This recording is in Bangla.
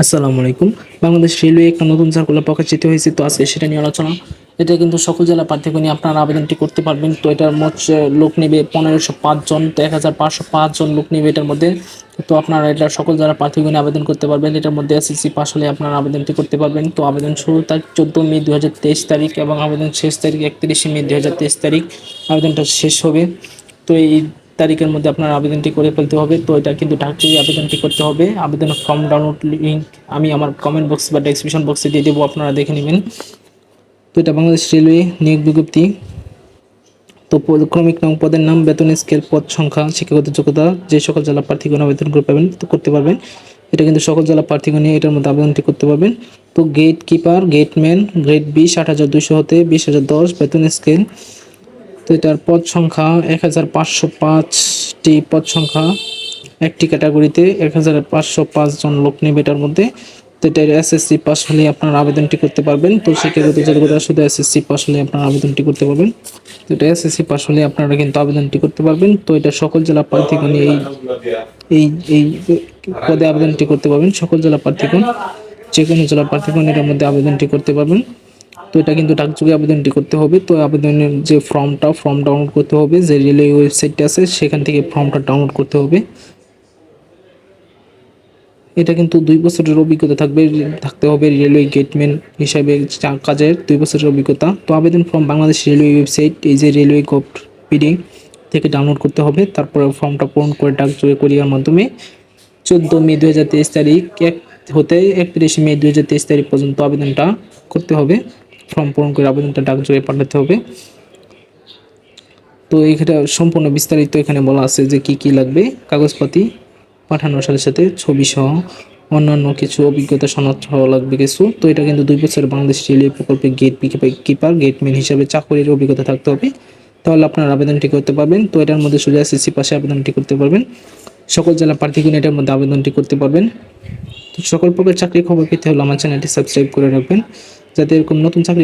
আসসালামু আলাইকুম। বাংলাদেশ রেলওয়ে একটা নতুন সার্কুলার প্রকাশিত হয়েছে, তো আজকে সেটা নিয়ে আলোচনা। এটা কিন্তু সকল জেলা প্রার্থীকে নিয়ে আপনারা আবেদনটি করতে পারবেন। তো এটার মোট লোক নেবে পনেরোশো জন, তো এক হাজার পাঁচশো জন লোক নেবে এটার মধ্যে। তো আপনারা এটা সকল জেলা প্রার্থীকে নিয়ে আবেদন করতে পারবেন। এটার মধ্যে এসএসসি পাস হলে আপনারা আবেদনটি করতে পারবেন। তো আবেদন শুরু তারিখ চোদ্দ মে দু হাজার তেইশ তারিখ এবং আবেদন শেষ তারিখ একত্রিশে মে দু হাজার তেইশ তারিখ। আবেদনটা শেষ হবে। তো এই তারিখের মধ্যে আপনার আবেদনটি করে ফেলতে হবে। তো এটা কিন্তু ডাক্তারি আবেদনটি করতে হবে। আবেদনের ফর্ম ডাউনলোড লিঙ্ক আমি আমার কমেন্ট বক্স বা ডেসক্রিপশন বক্সে দিয়ে দেবো, আপনারা দেখে নেবেন। তো এটা বাংলাদেশ রেলওয়ে নিয়োগ বিজ্ঞপ্তি। তো পদ- ক্রমিক নাম পদের নাম, বেতন, স্কেল, পদ সংখ্যা, শিক্ষাগত যোগ্যতা, যে সকল জেলা প্রার্থীগণ আবেদন করে পাবেন, তো করতে পারবেন। এটা কিন্তু সকল জেলা প্রার্থীগণ এটার মধ্যে আবেদনটি করতে পারবেন। তো গেট কিপার গেটম্যান গ্রেড বিশ, আট হাজার দুশো হতে বিশ হাজার দশ, বেতন, স্কেল তো এটার পদ সংখ্যা এক হাজার পাঁচশো পাঁচটি পদ সংখ্যা একটি ক্যাটাগরিতে এক হাজার পাঁচশো পাঁচজন লোক নেবে এটার মধ্যে। তো এটার এসএসসি পাস হলে আপনারা আবেদনটি করতে পারবেন। তো শিক্ষাগত যোগ্যতা শুধু এসএসসি পাস হলে আপনারা আবেদনটি করতে পারবেন। তো এটা এসএসসি পাস হলে আপনারা কিন্তু আবেদনটি করতে পারবেন। তো এটা সকল জেলা প্রার্থীগণ এই এই এই পদে আবেদনটি করতে পারবেন। সকল জেলা প্রার্থীগণ যে কোনো জেলা প্রার্থীগণ এটার মধ্যে আবেদনটি করতে পারবেন। তো এটা কিন্তু ডাকযোগে আবেদনটি করতে হবে। তো আবেদনের যে ফর্মটা, ফর্ম ডাউনলোড করতে হবে। যে রেলওয়ে ওয়েবসাইটটা আছে, সেখান থেকে ফর্মটা ডাউনলোড করতে হবে। এটা কিন্তু দুই বছরের অভিজ্ঞতা থাকবে। থাকতে হবে রেলওয়ে গেটম্যান হিসাবে কাজের দুই বছরের অভিজ্ঞতা। তো আবেদন ফর্ম বাংলাদেশ রেলওয়ে ওয়েবসাইট এই যে রেলওয়ে গভ পিডি থেকে ডাউনলোড করতে হবে। তারপরে ফর্মটা পূরণ করে ডাকযোগে কোরিয়ার মাধ্যমে চোদ্দ মে দু হাজার তেইশ তারিখ, এক হতে একত্রিশে মে দু হাজার তেইশ তারিখ পর্যন্ত আবেদনটা করতে হবে। ফর্ম পূরণ করে আবেদনটা ডাকযোগে পাঠাতে হবে। তো এখানে সম্পূর্ণ বিস্তারিত এখানে বলা আছে যে কি কি লাগবে, কাগজপাতি পাঠানোর সাথে সাথে ছবি সহ অন্যান্য কিছু অভিজ্ঞতা সনদ সহ লাগবে কিছু। তো এটা কিন্তু দুই বছরের বাংলাদেশ রেলওয়ে প্রকল্পে গেট কিপার গেটম্যান হিসাবে চাকরির অভিজ্ঞতা থাকতে হবে। তাহলে আপনার আবেদনটি করতে পারবেন। তো এটার মধ্যে সোজা এসএসসি পাশে আবেদনটি করতে পারবেন। সকল জেলা প্রার্থীগণ এটার মধ্যে আবেদনটি করতে পারবেন। তো সকল প্রকার চাকরির খবর পেতে হলে আমার চ্যানেলটি সাবস্ক্রাইব করে রাখবেন। যাতে এরকম নতুন চাকরি